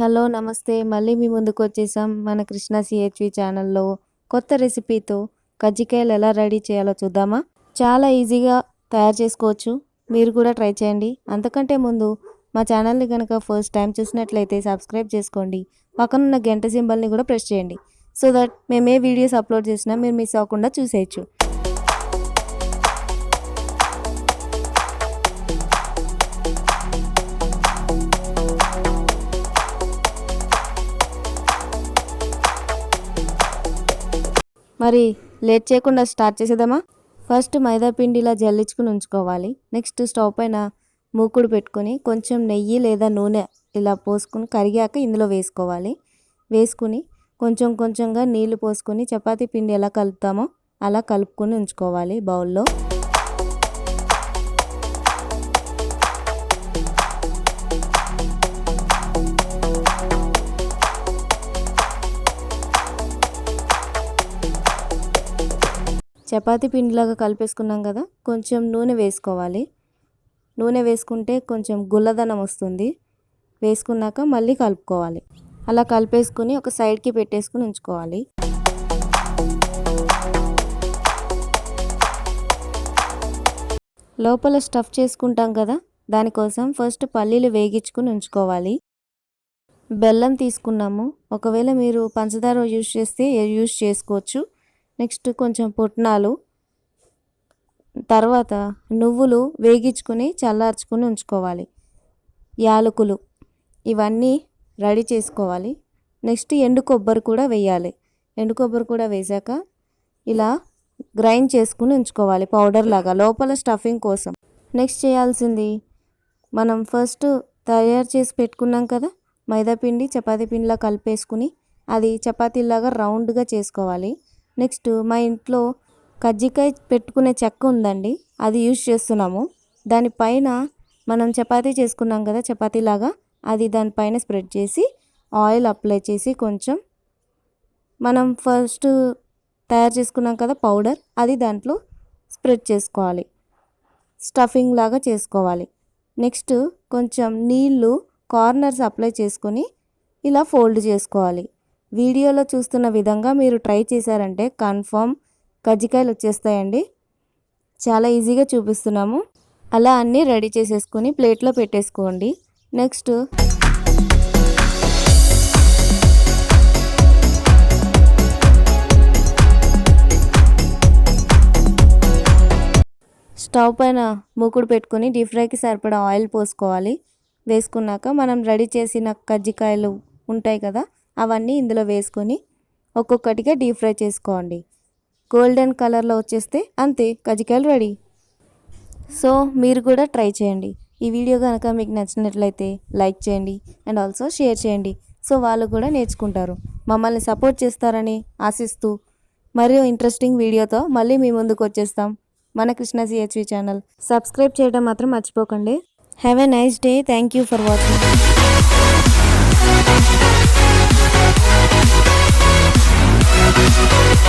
Hello నమస్తే. మళ్ళీ మీ ముందుకు వచ్చేసాం మన కృష్ణ సిహెచ్వి ఛానల్లో. కొత్త రెసిపీతో కజ్జికాయలు ఎలా రెడీ చేయాలో చూద్దామా? చాలా ఈజీగా తయారు చేసుకోవచ్చు. మీరు కూడా ట్రై చేయండి. అంతకంటే ముందు మా ఛానల్ని కనుక ఫస్ట్ టైం చూసినట్లయితే సబ్స్క్రైబ్ చేసుకోండి. పక్కనున్న గంట సింబల్ని కూడా ప్రెస్ చేయండి. సో దట్ మేము ఏ వీడియోస్ అప్లోడ్ చేసినా మీరు మిస్ అవ్వకుండా చూసేయచ్చు. మరి లేట్ చేయకుండా స్టార్ట్ చేసేద్దామా? ఫస్ట్ మైదా పిండి ఇలా జల్లించుకుని ఉంచుకోవాలి. నెక్స్ట్ స్టవ్ పైన మూకుడు పెట్టుకొని కొంచెం నెయ్యి లేదా నూనె ఇలా పోసుకుని కరిగాక ఇందులో వేసుకోవాలి. వేసుకుని కొంచెం కొంచెంగా నీళ్ళు పోసుకొని చపాతీ పిండి ఎలా కలుపుతామో అలా కలుపుకొని ఉంచుకోవాలి బౌల్లో. చపాతి పిండిలాగా కలిపేసుకున్నాం కదా కొంచెం నూనె వేసుకోవాలి. నూనె వేసుకుంటే కొంచెం గుల్లదనం వస్తుంది. వేసుకున్నాక మళ్ళీ కలుపుకోవాలి. అలా కలిపేసుకుని ఒక సైడ్కి పెట్టేసుకుని ఉంచుకోవాలి. లోపల స్టఫ్ చేసుకుంటాం కదా దానికోసం ఫస్ట్ పల్లీలు వేగించుకుని ఉంచుకోవాలి. బెల్లం తీసుకున్నాము. ఒకవేళ మీరు పంచదార యూజ్ చేస్తే యూజ్ చేసుకోవచ్చు. నెక్స్ట్ కొంచెం పుట్నాలు. తర్వాత నువ్వులు వేగించుకుని చల్లార్చుకుని ఉంచుకోవాలి. యాలకులు ఇవన్నీ రెడీ చేసుకోవాలి. నెక్స్ట్ ఎండు కొబ్బరి కూడా వేయాలి. ఎండు కొబ్బరి కూడా వేసాక ఇలా గ్రైండ్ చేసుకుని ఉంచుకోవాలి పౌడర్ లాగా లోపల స్టఫింగ్ కోసం. నెక్స్ట్ చేయాల్సింది మనం ఫస్ట్ తయారు చేసి పెట్టుకున్నాం కదా మైదా పిండి చపాతీ పిండిలా కలిపేసుకుని అది చపాతీలాగా రౌండ్గా చేసుకోవాలి. నెక్స్ట్ మా ఇంట్లో కజ్జికాయ పెట్టుకునే చెక్క ఉందండి. అది యూజ్ చేస్తున్నాము. దానిపైన మనం చపాతీ చేసుకున్నాం కదా చపాతీలాగా అది దానిపైన స్ప్రెడ్ చేసి ఆయిల్ అప్లై చేసి కొంచెం మనం ఫస్ట్ తయారు చేసుకున్నాం కదా పౌడర్ అది దాంట్లో స్ప్రెడ్ చేసుకోవాలి. స్టఫింగ్ లాగా చేసుకోవాలి. నెక్స్ట్ కొంచెం నీళ్ళు కార్నర్స్ అప్లై చేసుకొని ఇలా ఫోల్డ్ చేసుకోవాలి. వీడియోలో చూస్తున్న విధంగా మీరు ట్రై చేశారంటే కన్ఫామ్ కజ్జికాయలు వచ్చేస్తాయండి. చాలా ఈజీగా చూపిస్తున్నాము. అలా అన్నీ రెడీ చేసేసుకొని ప్లేట్లో పెట్టేసుకోండి. నెక్స్ట్. స్టవ్ పైన మూకుడు పెట్టుకొని డీప్ ఫ్రైకి సరిపడా ఆయిల్ పోసుకోవాలి. వేసుకున్నాక మనం రెడీ చేసిన కజ్జికాయలు ఉంటాయి కదా అవన్నీ ఇందులో వేసుకొని ఒక్కొక్కటిగా డీప్ ఫ్రై చేసుకోండి. గోల్డెన్ కలర్లో వచ్చేస్తే అంతే కజికాయలు రెడీ. సో మీరు కూడా ట్రై చేయండి. ఈ వీడియో కనుక మీకు నచ్చినట్లయితే లైక్ చేయండి అండ్ ఆల్సో షేర్ చేయండి. సో వాళ్ళు కూడా నేర్చుకుంటారు. మమ్మల్ని సపోర్ట్ చేస్తారని ఆశిస్తూ మరియు ఇంట్రెస్టింగ్ వీడియోతో మళ్ళీ మీ ముందుకు వచ్చేస్తాం. మన కృష్ణ సిహెచ్వి ఛానల్. సబ్స్క్రైబ్ చేయడం మాత్రం మర్చిపోకండి. Have a nice day thank you for watching